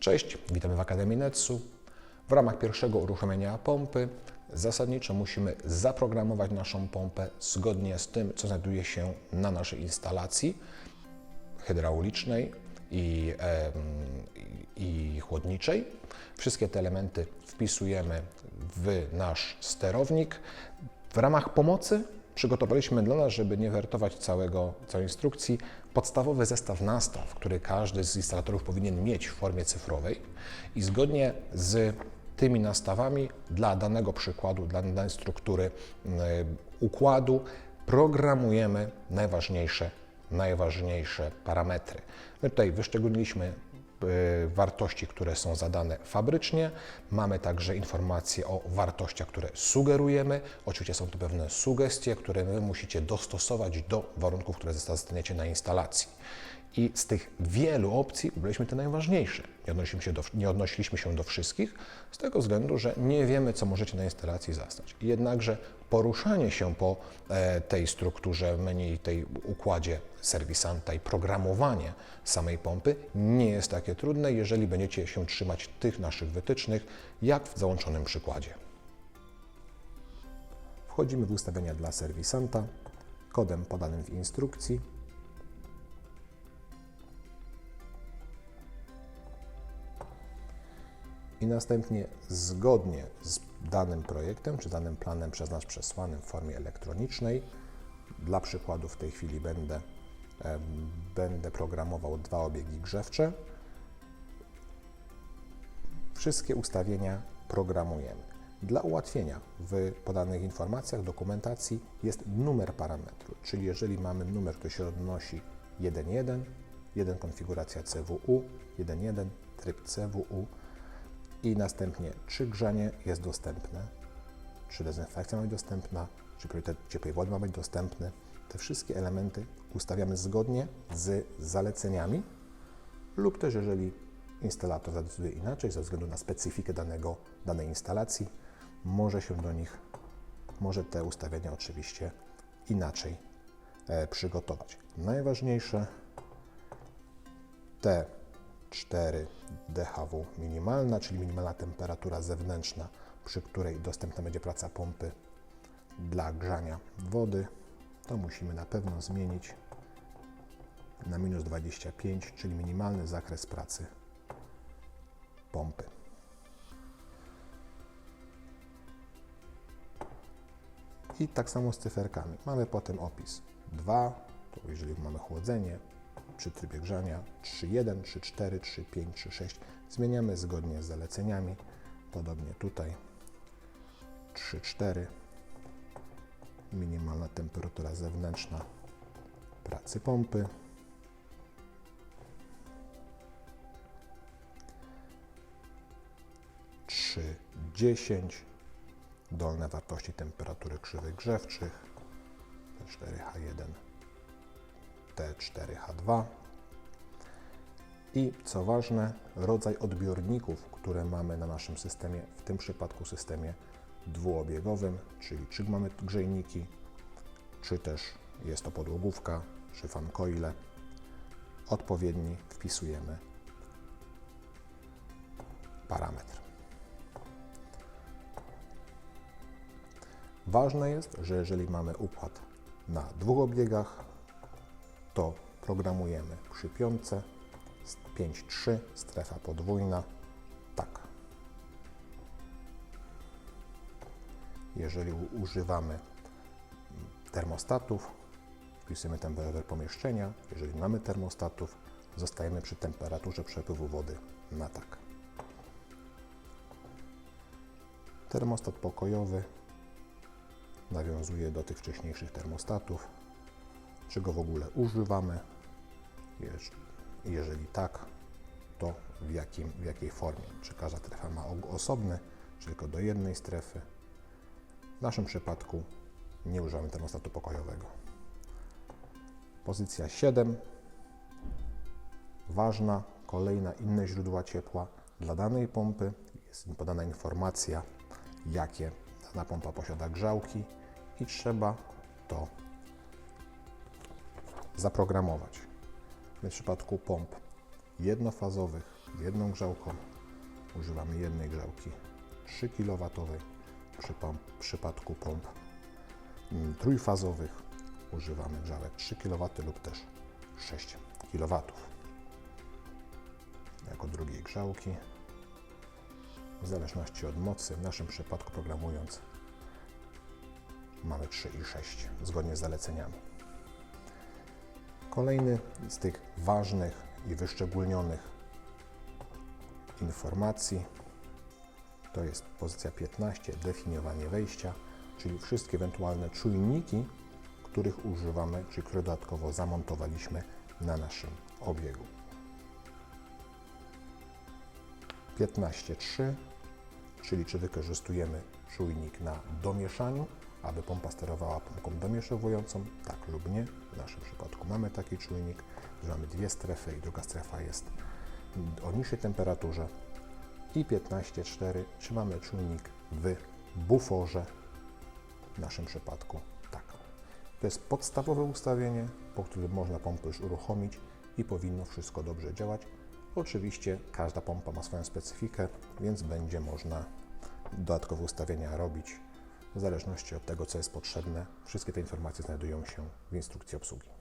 Cześć, witamy w Akademii Netsu. W ramach pierwszego uruchomienia pompy zasadniczo musimy zaprogramować naszą pompę zgodnie z tym, co znajduje się na naszej instalacji hydraulicznej i, i chłodniczej. Wszystkie te elementy wpisujemy w nasz sterownik. W ramach pomocy przygotowaliśmy dla nas, żeby nie wertować całego, całej instrukcji, podstawowy zestaw nastaw, który każdy z instalatorów powinien mieć w formie cyfrowej i zgodnie z tymi nastawami dla danego przykładu, dla danej struktury y, układu programujemy najważniejsze, najważniejsze parametry. My tutaj wyszczególniliśmy wartości, które są zadane fabrycznie. Mamy także informacje o wartościach, które sugerujemy. Oczywiście są to pewne sugestie, które Wy musicie dostosować do warunków, które zostaniecie na instalacji. I z tych wielu opcji wybraliśmy te najważniejsze. Nie odnosiliśmy, się do, nie odnosiliśmy się do wszystkich, z tego względu, że nie wiemy, co możecie na instalacji zastać. Jednakże poruszanie się po e, tej strukturze menu, tej układzie serwisanta i programowanie samej pompy nie jest takie trudne, jeżeli będziecie się trzymać tych naszych wytycznych, jak w załączonym przykładzie. Wchodzimy w ustawienia dla serwisanta kodem podanym w instrukcji. I następnie zgodnie z danym projektem czy danym planem przez nas przesłanym w formie elektronicznej, dla przykładu w tej chwili będę, będę programował dwa obiegi grzewcze. Wszystkie ustawienia programujemy. Dla ułatwienia w podanych informacjach, dokumentacji jest numer parametru, czyli jeżeli mamy numer, który się odnosi 1.1, 1 konfiguracja CWU, 1.1 tryb CWU i następnie czy grzanie jest dostępne, czy dezynfekcja ma być dostępna, czy priorytet ciepłej wody ma być dostępny. Te wszystkie elementy ustawiamy zgodnie z zaleceniami lub też jeżeli instalator zadecyduje inaczej ze względu na specyfikę danego, danej instalacji, może się do nich, może te ustawienia oczywiście inaczej e, przygotować. Najważniejsze T4 DHW minimalna, czyli minimalna temperatura zewnętrzna, przy której dostępna będzie praca pompy dla grzania wody, to musimy na pewno zmienić na minus 25, czyli minimalny zakres pracy pompy. I tak samo z cyferkami. Mamy potem opis 2, to jeżeli mamy chłodzenie, przy trybie grzania 3.1, 3.4, 3.5, 3.6. Zmieniamy zgodnie z zaleceniami. Podobnie tutaj 3.4. Minimalna temperatura zewnętrzna pracy pompy. Trzy dziesięć dolne wartości temperatury krzywych grzewczych T4H1 T4H2 i co ważne, rodzaj odbiorników, które mamy na naszym systemie, w tym przypadku systemie dwuobiegowym, czyli czy mamy grzejniki, czy też jest to podłogówka, czy fan coile. Odpowiedni wpisujemy parametr. Ważne jest, że jeżeli mamy układ na dwóch obiegach, to programujemy przy piątce 5.3, strefa podwójna, tak. Jeżeli używamy termostatów, wpisujemy temperaturę pomieszczenia. Jeżeli mamy termostatów, zostajemy przy temperaturze przepływu wody na tak. Termostat pokojowy nawiązuje do tych wcześniejszych termostatów. Czy go w ogóle używamy? Jeż- Jeżeli tak, to w, jakim, w jakiej formie? Czy każda strefa ma osobny, czy tylko do jednej strefy? W naszym przypadku nie używamy termostatu pokojowego. Pozycja 7. Ważna, kolejna inne źródła ciepła. Dla danej pompy jest podana informacja, jakie dana pompa posiada grzałki i trzeba to zaprogramować. W przypadku pomp jednofazowych jedną grzałką. Używamy jednej grzałki 3 kW. W przypadku pomp mm, trójfazowych używamy grzałek 3 kW lub też 6 kW. Jako drugiej grzałki, w zależności od mocy, w naszym przypadku programując, mamy 3 i 6 zgodnie z zaleceniami. Kolejny z tych ważnych i wyszczególnionych informacji to jest pozycja 15, definiowanie wejścia, czyli wszystkie ewentualne czujniki, których używamy, czy które dodatkowo zamontowaliśmy na naszym obiegu. 15.3, czyli czy wykorzystujemy czujnik na domieszaniu, aby pompa sterowała pompką domieszowującą, tak lub nie. W naszym przypadku mamy taki czujnik, że mamy dwie strefy i druga strefa jest o niższej temperaturze. I 15.4, czy mamy czujnik w buforze, w naszym przypadku tak. To jest podstawowe ustawienie, po którym można pompę już uruchomić i powinno wszystko dobrze działać. Oczywiście każda pompa ma swoją specyfikę, więc będzie można dodatkowe ustawienia robić w zależności od tego, co jest potrzebne. Wszystkie te informacje znajdują się w instrukcji obsługi.